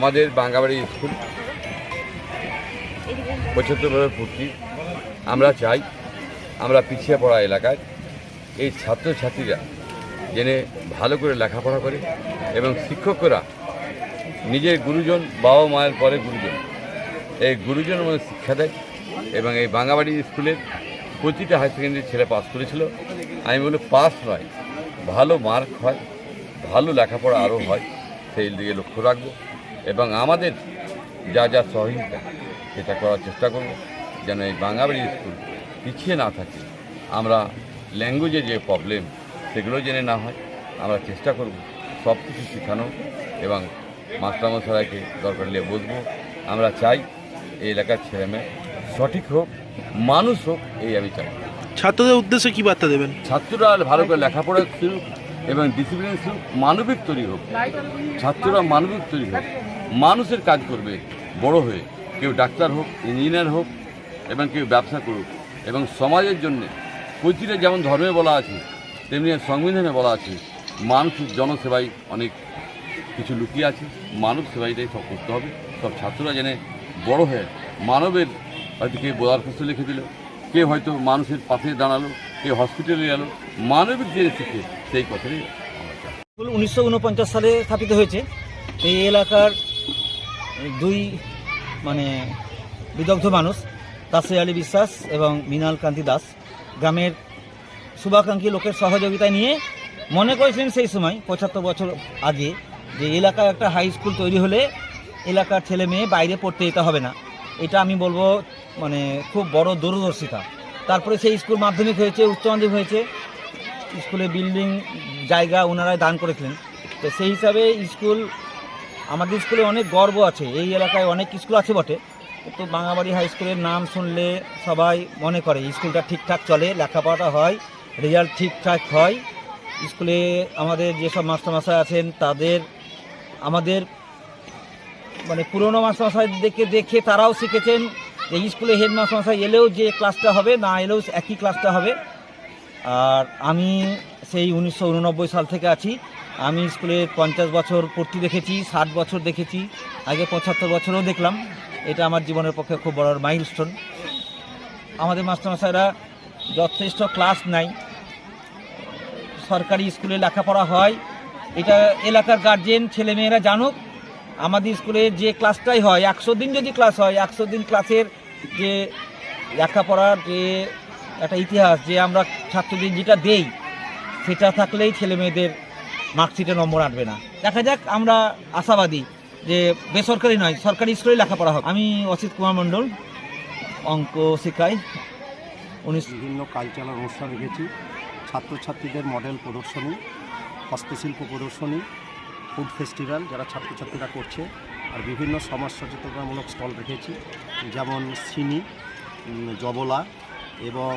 আমাদের বাঙ্গাবাড়ি স্কুল পঁচাত্তরভাবে ভর্তি। আমরা চাই আমরা পিছিয়ে পড়া এলাকায় এই ছাত্রছাত্রীরা জেনে ভালো করে লেখাপড়া করে এবং শিক্ষকরা নিজের গুরুজন বাবা মায়ের পরে গুরুজন। এই গুরুজনের মধ্যে শিক্ষা দেয় এবং এই বাঙ্গাবাড়ি স্কুলের প্রতিটা হাই সেকেন্ডারি ছেলে পাস করেছিল। আমি বলি পাস নয় ভালো মার্ক হয় ভালো লেখাপড়া আরও হয় সেই দিকে লক্ষ্য রাখব। এবং আমাদের যা যা সহযোগিতা সেটা করার চেষ্টা করব যেন এই বাঙাবাড়ি স্কুল পিছিয়ে না থাকে। আমরা ল্যাঙ্গুয়েজে যে প্রবলেম সেগুলো জেনে না হয় আমরা চেষ্টা করব সব কিছু শেখানো এবং মাস্টারমশাইকে দরকার নিয়ে বসবো। আমরা চাই এই এলাকার ছেলেমেয়ে সঠিক হোক মানুষ হোক এই আমি চাই। ছাত্রদের উদ্দেশ্যে কি বার্তা দেবেন? ছাত্ররা ভালো করে লেখাপড়া শিখুক এবং ডিসিপ্লিন মানবিক তৈরি হোক, ছাত্ররা মানবিক তৈরি হোক, মানুষের কাজ করবে বড় হয়ে। কেউ ডাক্তার হোক, ইঞ্জিনিয়ার হোক, এবং কেউ ব্যবসা করুক। এবং সমাজের জন্য প্রতিটা যেমন ধর্মে বলা আছে, তেমনি সংবিধানে বলা আছে মানুষের জনসেবায় অনেক কিছু লুকিয়ে আছে। মানব সেবাইটাই সব করতে হবে। সব ছাত্ররা জেনে বড় হয়ে মানবের হয়তো কেউ দরখাস্ত লিখে দিল, কেউ হয়তো মানুষের পাশে দাঁড়াল কেউ হসপিটালে গেল মানবিক যে শিখে সেই কথাই উনিশশো উনপঞ্চাশ সালে স্থাপিত হয়েছে। এই এলাকার দুই মানে বিদগ্ধ মানুষ তাসে আলী বিশ্বাস এবং মৃণাল কান্তি দাস, গ্রামের শুভাকাঙ্ক্ষী লোকের সহযোগিতা নিয়ে মনে করেছিলেন সেই সময়, পঁচাত্তর বছর আগে, যে এলাকায় একটা হাই স্কুল তৈরি হলে এলাকার ছেলে মেয়ে বাইরে পড়তে যেতে হবে না। এটা আমি বলব মানে খুব বড় দূরদর্শিতা। তারপরে সেই স্কুল মাধ্যমিক হয়েছে, উচ্চ মাধ্যমিক হয়েছে। স্কুলে বিল্ডিং জায়গা ওনারাই দান করেছিলেন। তো সেই হিসাবে স্কুল, আমাদের স্কুলে অনেক গর্ব আছে। এই এলাকায় অনেক স্কুল আছে বটে। তো বাঙাবাড়ি হাই স্কুলের নাম শুনলে সবাই মনে করে, স্কুলটা ঠিকঠাক চলে, লেখাপড়াটা হয়, রেজাল্ট ঠিকঠাক হয়। স্কুলে আমাদের যেসব মাস্টারমশাই আছেন, তাদের, আমাদের মানে পুরনো মাস্টারমশাই দেখে দেখে তারাও শিখেছেন। যে স্কুলে হেড মাস্টারমশাই এলেও যে ক্লাসটা হবে, না এলেও একই ক্লাসটা হবে। আর আমি সেই উনিশশো উননব্বই সাল থেকে আছি। আমি স্কুলের পঞ্চাশ বছর পূর্তি দেখেছি, ষাট বছর দেখেছি, আগে পঁচাত্তর বছরও দেখলাম। এটা আমার জীবনের পক্ষে খুব বড় মাইলস্টোন আমাদের মাস্টারমশাইরা যথেষ্ট ক্লাস নাই সরকারি স্কুলে লেখাপড়া হয়। এটা এলাকার গার্জেন ছেলেমেয়েরা জানুক আমাদের স্কুলে যে ক্লাসটাই হয়, একশো দিন যদি ক্লাস হয়, একশো দিন ক্লাসের যে লেখাপড়ার যে একটা ইতিহাস, যে আমরা ছাত্রদের যেটা দেই, সেটা থাকলেই ছেলে মেয়েদের মার্কশিটে নম্বর আনবে না। দেখা যাক, আমরা আশাবাদী যে বেসরকারি নয়, সরকারি স্কুলে লেখাপড়া হবে আমি অসিত কুমার মণ্ডল, অঙ্ক শেখাই উনিশ বিভিন্ন কালচারাল অনুষ্ঠান রেখেছি ছাত্রছাত্রীদের মডেল প্রদর্শনী, হস্তশিল্প প্রদর্শনী ফুড ফেস্টিভ্যাল যারা ছাত্রছাত্রীরা করছে আর বিভিন্ন সমাজ সচেতনতামূলক স্টল রেখেছি, যেমন সিনি জবলা এবং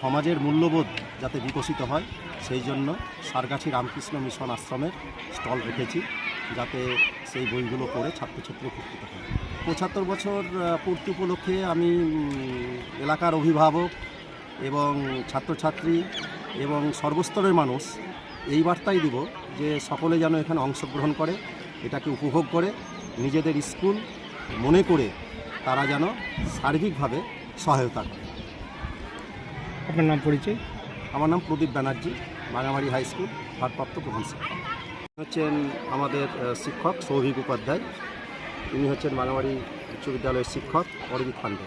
সমাজের মূল্যবোধ যাতে বিকশিত হয়, সেই জন্য সারগাছি রামকৃষ্ণ মিশন আশ্রমের স্টল রেখেছি, যাতে সেই বইগুলো পড়ে ছাত্রছাত্রী উপকৃত হয়। পঁচাত্তর বছর পূর্তি উপলক্ষে আমি এলাকার অভিভাবক এবং ছাত্রছাত্রী এবং সর্বস্তরের মানুষ এই বার্তাই দিব যে সকলে যেন এখানে অংশগ্রহণ করে এটাকে উপভোগ করে নিজেদের স্কুল মনে করে তারা যেন সার্বিকভাবে সহায়তা করে। আপনার নাম পরিচয়? আমার নাম প্রদীপ ব্যানার্জি বাঙামারি হাই স্কুল ভারপ্রাপ্ত প্রধান শিক্ষক। হচ্ছেন আমাদের শিক্ষক সৌভিক উপাধ্যায়। তিনি হচ্ছেন বাঙামারি উচ্চ বিদ্যালয়ের শিক্ষক অরবিত পান্ডে।